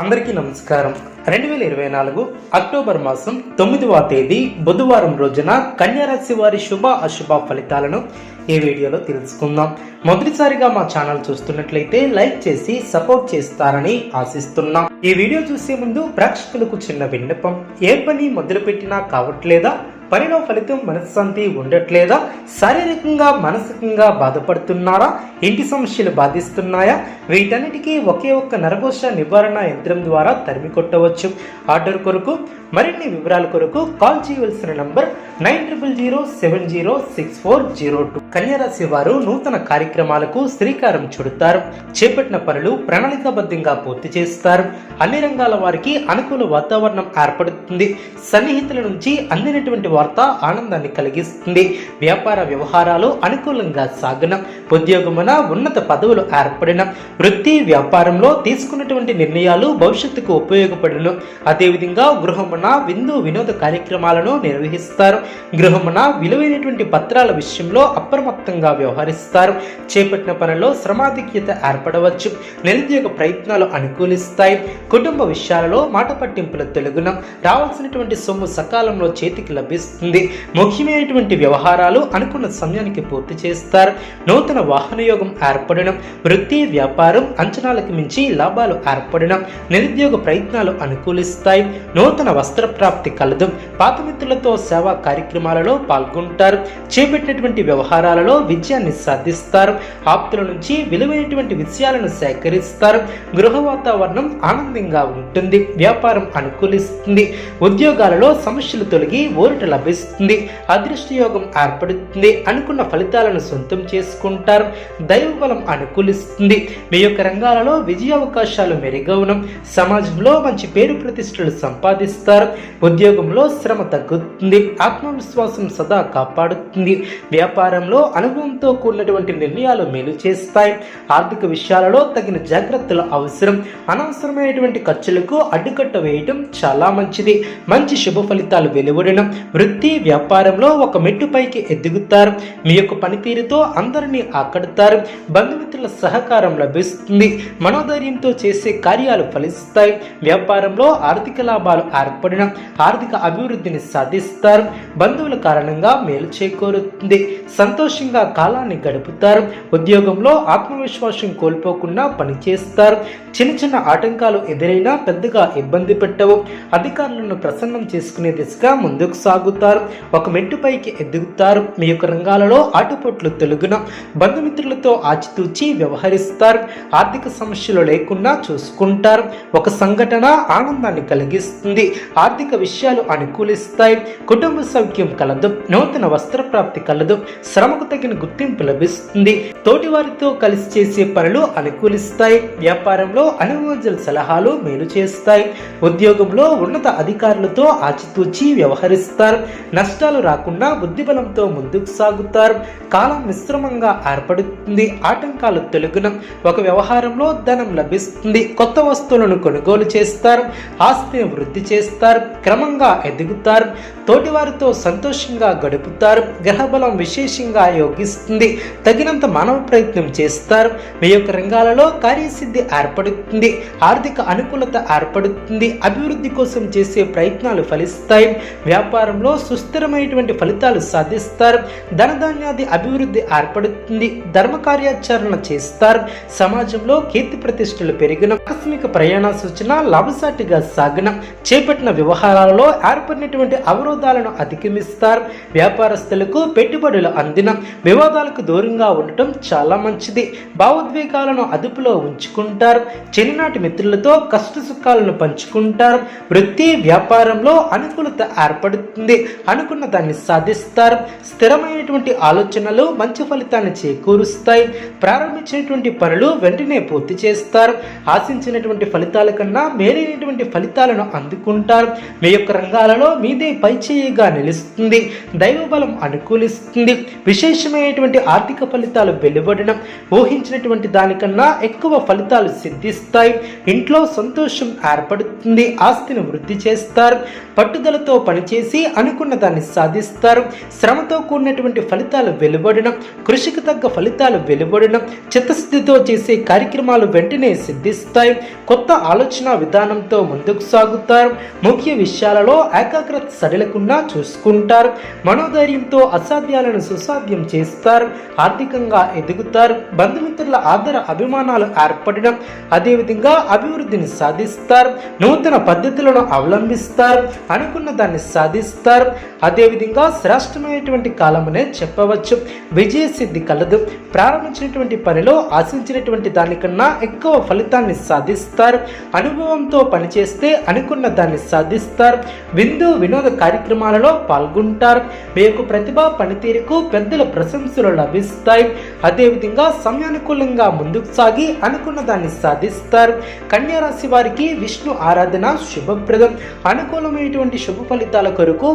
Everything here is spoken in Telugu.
అందరికీ నమస్కారం. రెండు వేల ఇరవై నాలుగు అక్టోబర్ మాసం తొమ్మిదవ తేదీ బుధవారం రోజున కన్యారాశి వారి శుభ అశుభ ఫలితాలను ఈ వీడియోలో తెలుసుకుందాం. మొదటిసారిగా మా ఛానల్ చూస్తున్నట్లయితే లైక్ చేసి సపోర్ట్ చేస్తారని ఆశిస్తున్నాం. ఈ వీడియో చూసే ముందు ప్రేక్షకులకు చిన్న విన్నపం. ఏ పని మొదలుపెట్టినా కావట్లేదా? పనిలో ఫలితం మనశ్శాంతి ఉండట్లేదా? శారీరకంగా మానసికంగా బాధపడుతున్నారా? ఇంటి సమస్యలు బాధిస్తున్నాయా? వీటన్నిటికీ ఒకే ఒక్క నరకోశ నివారణ యంత్రం ద్వారా తరిమి కొట్టవచ్చు. ఆర్డర్ కొరకు మరిన్ని వివరాల కొరకు కాల్ చేయవలసిన number nine triple zero seven zero six four zero two. కన్యారాశి వారు నూతన కార్యక్రమాలకు శ్రీకారం చుడతారు. చేపట్టిన పనులు ప్రణాళికాబద్ధంగా పూర్తి చేస్తారు. అన్ని రంగాల వారికి అనుకూల వాతావరణం ఏర్పడుతుంది. సన్నిహితుల నుంచి అందినటువంటి వార్త ఆనందాన్ని కలిగిస్తుంది. వ్యాపార వ్యవహారాలు అనుకూలంగా సాగడం ఉద్యోగమున ఉన్నత పదవులు ఏర్పడిన. వృత్తి వ్యాపారంలో తీసుకున్నటువంటి నిర్ణయాలు భవిష్యత్తుకు ఉపయోగపడును. అదేవిధంగా గృహమున విందు వినోద కార్యక్రమాలను నిర్వహిస్తారు. గృహమున విలువైనటువంటి పత్రాల విషయంలో అప్రమత్తంగా వ్యవహరిస్తారు. చేపట్టిన పనుల్లో శ్రమాధిక్యత ఏర్పడవచ్చు. నిరుద్యోగ ప్రయత్నాలు అనుకూలిస్తాయి. కుటుంబ విషయాలలో మాట పట్టింపుల తెలుగున. రావాల్సినటువంటి సొమ్ము సకాలంలో చేతికి లభిస్తుంది. ముఖ్యమైనటువంటి వ్యవహారాలు అనుకున్న సమయానికి పూర్తి చేస్తారు. నూతన వాహన యోగం ఏర్పడడం వృత్తి వ్యాపారం అంచనాలకు మించి లాభాలు ఏర్పడడం నిరుద్యోగ ప్రయత్నాలు అనుకూలిస్తాయి. నూతన వస్త్ర ప్రాప్తి కలదు. పాత మిత్రులతో సేవా కార్యక్రమాలలో పాల్గొంటారు. చేపట్టినటువంటి వ్యవహారాలలో విజయాన్ని సాధిస్తారు. ఆప్తుల నుంచి విలువైనటువంటి విషయాలను సేకరిస్తారు. గృహ వాతావరణం ఆనందంగా ఉంటుంది. వ్యాపారం అనుకూలిస్తుంది. ఉద్యోగాలలో సమస్యలు తొలగి ఓరిట లభిస్తుంది అదృష్ట యోగం ఏర్పడుతుంది అనుకున్న ఫలితాలను సొంతం చేసుకుంటారు దైవ బలం అనుకూలిస్తుంది. మీ యొక్క రంగాలలో విజయ అవకాశాలు మెరుగవడం సమాజంలో మంచి పేరు ప్రతిష్టలు సంపాదిస్తారు ఉద్యోగంలో శ్రమ తగ్గుతుంది ఆత్మవిశ్వాసం సదా కాపాడుతుంది. వ్యాపారంలో అనుభవంతో కూడినటువంటి నిర్ణయాలు మేలు చేస్తాయి. ఆర్థిక విషయాలలో తగిన జాగ్రత్తలు అవసరం అనవసరమైనటువంటి ఖర్చులకు అడ్డుకట్ట వేయటం చాలా మంచిది. మంచి శుభ ఫలితాలు వెలువడడం వృత్తి వ్యాపారంలో ఒక మెట్టు పైకి ఎదుగుతారు. మీ యొక్క పనితీరుతో అందరినీ ఆకడతారు. బంధుమిత్రుల సహకారం లభిస్తుంది. మనోధైర్యంతో చేసే కార్యాలు ఫలిస్తాయి. వ్యాపారంలో ఆర్థిక లాభాలు ఏర్పడడం ఆర్థిక అభివృద్ధిని సాధిస్తారు. బంధువుల కారణంగా మేలు చేకూరుతుంది. సంతోషంగా కాలాన్ని గడుపుతారు. ఉద్యోగంలో ఆత్మవిశ్వాసం కోల్పోకుండా పనిచేస్తారు. చిన్న చిన్న ఆటంకాలు ఎదురైనా పెద్దగా ఇబ్బంది పెట్టవు. అధికారులను ప్రసన్నం చేసుకునే దిశగా ముందుకు సాగు సాగుతారు ఒక మెట్టు పైకి ఎదుగుతారు. మీ యొక్క రంగాలలో ఆటుపోట్లు తెలుగున బంధుమిత్రులతో ఆచితూచి వ్యవహరిస్తారు. ఆర్థిక సమస్యలు లేకుండా చూసుకుంటారు. ఒక సంఘటన ఆనందాన్ని కలిగిస్తుంది. ఆర్థిక విషయాలు అనుకూలిస్తాయి. కుటుంబ సౌఖ్యం కలదు. నూతన వస్త్ర ప్రాప్తి కలదు. శ్రమకు తగిన గుర్తింపు లభిస్తుంది. తోటివారితో కలిసి చేసే పనులు అనుకూలిస్తాయి. వ్యాపారంలో అనుభవజల సలహాలు మేలు చేస్తాయి. ఉద్యోగంలో ఉన్నత అధికారులతో ఆచితూచి వ్యవహరిస్తారు. నష్టాలు రాకుండా బుద్ధిబలంతో ముందుకు సాగుతారు. కాలం మిశ్రమంగా ఏర్పడుతుంది. ఆటంకాలు తొలగిన ఒక వ్యవహారంలో ధనం లభిస్తుంది. కొత్త వస్తువులను కొనుగోలు చేస్తారు. ఆస్తిని వృద్ధి చేస్తారు. క్రమంగా ఎదుగుతారు. తోటివారితో సంతోషంగా గడుపుతారు. గ్రహబలం విశేషంగా యోగిస్తుంది. తగినంత మానవ ప్రయత్నం చేస్తారు. మీ యొక్క రంగాలలో కార్యసిద్ధి ఏర్పడుతుంది. ఆర్థిక అనుకూలత ఏర్పడుతుంది. అభివృద్ధి కోసం చేసే ప్రయత్నాలు ఫలిస్తాయి. వ్యాపారంలో సుస్థిరమైనటువంటి ఫలితాలు సాధిస్తారు. ధనధాన్యాది అభివృద్ధి ఏర్పడుతుంది. ధర్మ కార్యాచరణ చేస్తారు. సమాజంలో కీర్తి ప్రతిష్టలు పెరిగిన ఆకస్మిక ప్రయాణ సూచన లాభసాటిగా సాగిన చేపట్టిన వ్యవహారాలలో ఏర్పడినటువంటి అవరోధాలను అధిగమిస్తారు. వ్యాపారస్తులకు పెట్టుబడులు అందిన వివాదాలకు దూరంగా ఉండటం చాలా మంచిది. భావోద్వేగాలను అదుపులో ఉంచుకుంటారు. చిన్ననాటి మిత్రులతో కష్ట సుఖాలను పంచుకుంటారు. వృత్తి వ్యాపారంలో అనుకూలత ఏర్పడుతుంది. అనుకున్న దాన్ని సాధిస్తారు. స్థిరమైనటువంటి ఆలోచనలు మంచి ఫలితాన్ని చేకూరుస్తాయి. ప్రారంభించినటువంటి పనులు వెంటనే పూర్తి చేస్తారు. ఆశించినటువంటి ఫలితాల కన్నా మేలైనటువంటి ఫలితాలను అందుకుంటారు. మీ యొక్క రంగాలలో మీదే పైచేయిగా నిలుస్తుంది. దైవబలం అనుకూలిస్తుంది. విశేషమైనటువంటి ఆర్థిక ఫలితాలు వెలువడడం ఊహించినటువంటి దానికన్నా ఎక్కువ ఫలితాలు సిద్ధిస్తాయి. ఇంట్లో సంతోషం ఏర్పడుతుంది. ఆస్తిని వృద్ధి చేస్తారు. పట్టుదలతో పనిచేసి అనుకున్న దాన్ని సాధిస్తారు. శ్రమతో కూడినటువంటి ఫలితాలు వెలువడడం కృషికి తగ్గ ఫలితాలు వెలువడడం చిత్తశుద్ధితో చేసే కార్యక్రమాలు వెంటనే సిద్ధిస్తాయి. కొత్త ఆలోచన విధానంతో ముందుకు సాగుతారు. ముఖ్య విషయాలలో ఏకాగ్రత సడలకుండా చూసుకుంటారు. మనోధైర్యంతో అసాధ్యాలను సుసాధ్యం చేస్తారు. ఆర్థికంగా ఎదుగుతారు. బంధుమిత్రుల ఆదర అభిమానాలు ఏర్పడడం అదేవిధంగా అభివృద్ధిని సాధిస్తారు. నూతన పద్ధతులను అవలంబిస్తారు. అనుకున్న దాన్ని సాధిస్తారు. అదేవిధంగా శ్రేష్టమైనటువంటి కాలమనే చెప్పవచ్చు. విజయ సిద్ధి కలదు. ప్రారంభించినటువంటి పనిలో ఆశించినటువంటి దానికన్నా ఎక్కువ ఫలితాన్ని సాధిస్తారు. అనుభవంతో పనిచేస్తే అనుకున్న దాన్ని సాధిస్తారు. విందు వినోద కార్యక్రమాలలో పాల్గొంటారు. మీ యొక్క ప్రతిభ పనితీరుకు పెద్దల ప్రశంసలు లభిస్తాయి. అదేవిధంగా సమయానుకూలంగా ముందుకు సాగి అనుకున్న దాన్ని సాధిస్తారు. కన్యారాశి వారికి విష్ణు ఆరాధన శుభప్రదం. అనుకూలమైనటువంటి శుభ ఫలితాల కొరకు